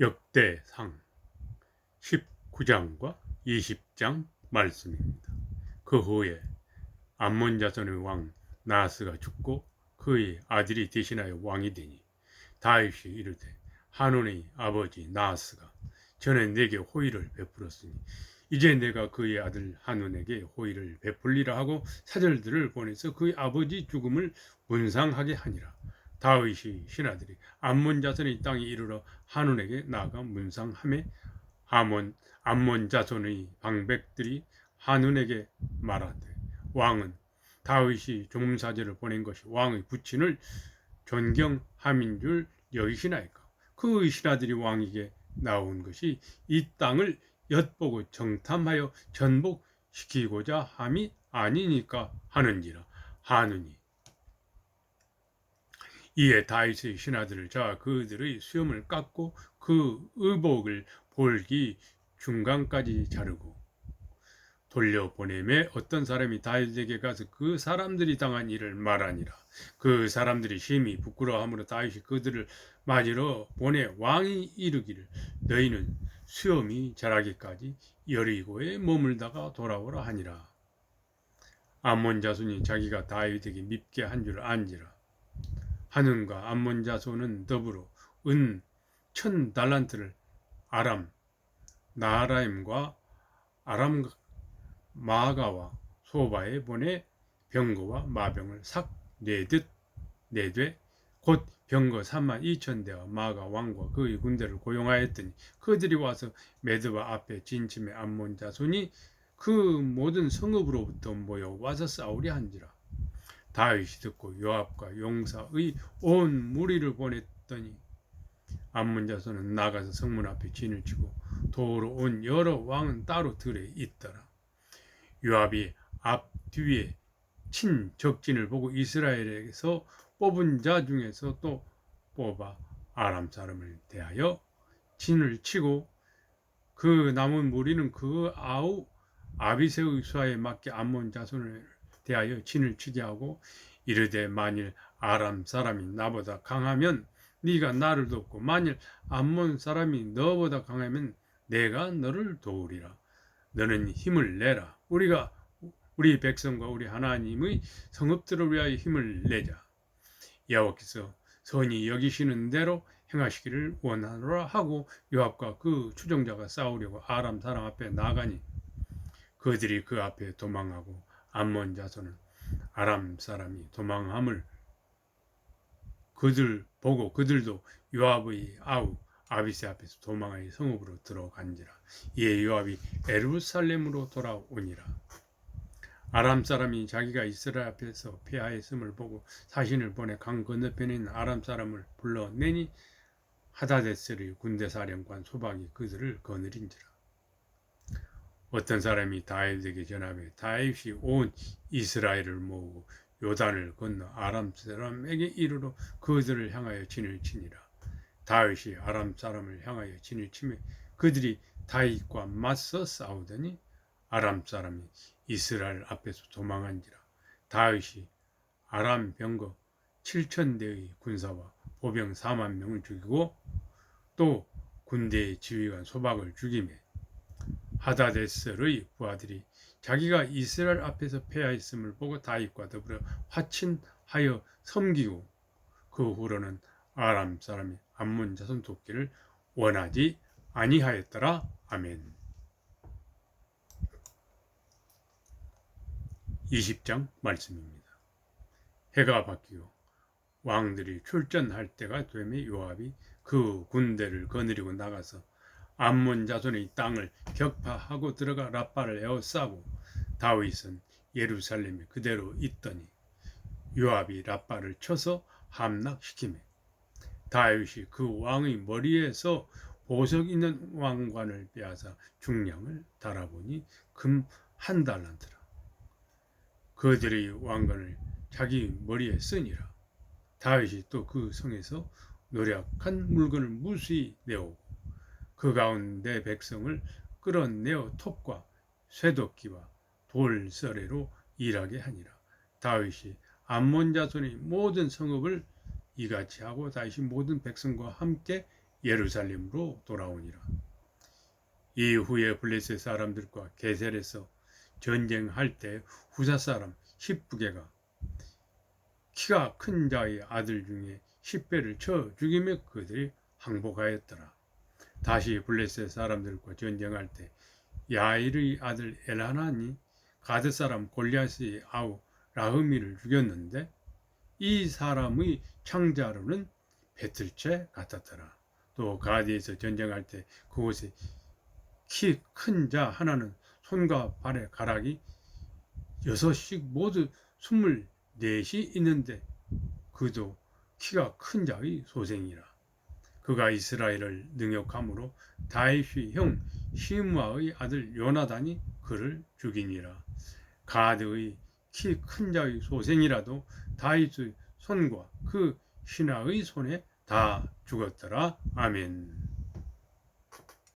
역대상 19장과 20장 말씀입니다. 그 후에 암몬 자손의 왕 나스가 죽고 그의 아들이 대신하여 왕이 되니 다윗이 이르되 한온의 아버지 나스가 전에 내게 호의를 베풀었으니 이제 내가 그의 아들 한온에게 호의를 베풀리라 하고 사절들을 보내서 그의 아버지 죽음을 문상하게 하니라. 다윗이 신하들이 암몬 자손의 땅에 이르러 한온에게 나아가 문상함에 아몬 암몬 자손의 방백들이 한온에게 말하되 왕은 다윗이 종사제를 보낸 것이 왕의 부친을 존경함인 줄 여기시나이까? 그 신하들이 왕에게 나온 것이 이 땅을 엿보고 정탐하여 전복시키고자 함이 아니니까 하는지라. 하느니 이에 다윗의 신하들을 자 그들의 수염을 깎고 그 의복을 볼기 중간까지 자르고 돌려보내매 어떤 사람이 다윗에게 가서 그 사람들이 당한 일을 말하니라. 그 사람들이 심히 부끄러워함으로 다윗이 그들을 맞으러 보내 왕이 이르기를 너희는 수염이 자라기까지 여리고에 머물다가 돌아오라 하니라. 암몬 자손이 자기가 다윗에게 밉게 한 줄 안지라. 하는과 암몬 자손은 더불어 은 천 달란트를 아람 나라임과 아람 마가와 소바에 보내 병거와 마병을 삭 내듯 내되 곧 병거 3만 2천 대와 마가 왕과 그의 군대를 고용하였더니 그들이 와서 메드바 앞에 진침의 암몬 자손이 그 모든 성읍으로부터 모여 와서 싸우려 한지라 다윗이 듣고 요압과 용사의 온 무리를 보냈더니 암몬 자손은 나가서 성문 앞에 진을 치고 도로 온 여러 왕은 따로 들에 있더라. 요압이 앞 뒤에 친 적진을 보고 이스라엘에서 뽑은 자 중에서 또 뽑아 아람 사람을 대하여 진을 치고 그 남은 무리는 그 아우 아비세의 수하에 맞게 암몬 자손을 대하여 진을 치게 하고 이르되 만일 아람 사람이 나보다 강하면 네가 나를 돕고 만일 암몬 사람이 너보다 강하면 내가 너를 도우리라. 너는 힘을 내라. 우리가 우리 백성과 우리 하나님의 성읍들을 위하여 힘을 내자. 여호와께서 선이 여기시는 대로 행하시기를 원하노라 하고 요압과 그 추종자가 싸우려고 아람 사람 앞에 나가니 그들이 그 앞에 도망하고 암몬 자손은 아람 사람이 도망함을 그들 보고 그들도 요압의 아우 아비세 앞에서 도망하여 성읍으로 들어간지라. 이에 요압이 에루살렘으로 돌아오니라. 아람 사람이 자기가 이스라엘 앞에서 패하였음을 보고 사신을 보내 강 건너편에 있는 아람 사람을 불러내니 하다데스의 군대 사령관 소박이 그들을 거느린지라 어떤 사람이 다윗에게 전함에 다윗이 온 이스라엘을 모으고 요단을 건너 아람 사람에게 이르러 그들을 향하여 진을 치니라. 다윗이 아람 사람을 향하여 진을 치며 그들이 다윗과 맞서 싸우더니 아람 사람이 이스라엘 앞에서 도망한지라. 다윗이 아람 병거 7천 대의 군사와 보병 4만 명을 죽이고 또 군대의 지휘관 소박을 죽이며 하다데스의 부하들이 자기가 이스라엘 앞에서 패하였음을 보고 다윗과 더불어 화친하여 섬기고 그 후로는 아람 사람이 암몬 자손 돕기를 원하지 아니하였더라. 아멘. 20장 말씀입니다. 해가 바뀌고 왕들이 출전할 때가 되매 요압이 그 군대를 거느리고 나가서 암몬 자손의 땅을 격파하고 들어가 라빠를 에워싸고 다윗은 예루살렘에 그대로 있더니 요압이 라빠를 쳐서 함락시키매 다윗이 그 왕의 머리에서 보석 있는 왕관을 빼앗아 중량을 달아보니 금 한 달란트라. 그들의 왕관을 자기 머리에 쓰니라. 다윗이 또 그 성에서 노력한 물건을 무수히 내오고 그 가운데 백성을 끌어내어 톱과 쇠도끼와 돌서래로 일하게 하니라. 다윗이 암몬 자손의 모든 성읍을 이같이 하고 다윗이 모든 백성과 함께 예루살렘으로 돌아오니라. 이후에 블레셋 사람들과 게셀에서 전쟁할 때 후사 사람 십부개가 키가 큰 자의 아들 중에 십배를 쳐 죽이며 그들이 항복하였더라. 다시 블레셋 사람들과 전쟁할 때 야일의 아들 엘하나니 가드 사람 골리앗의 아우 라흐미를 죽였는데 이 사람의 창자로는 배틀채 같았더라. 또 가디에서 전쟁할 때 그곳에 키 큰 자 하나는 손과 발의 가락이 여섯씩 모두 스물 넷이 있는데 그도 키가 큰 자의 소생이라. 그가 이스라엘을 능욕함으로 다윗의 형 시므아의 아들 요나단이 그를 죽이니라. 가드의 키 큰 자의 소생이라도 다윗의 손과 그 신하의 손에 다 죽었더라. 아멘.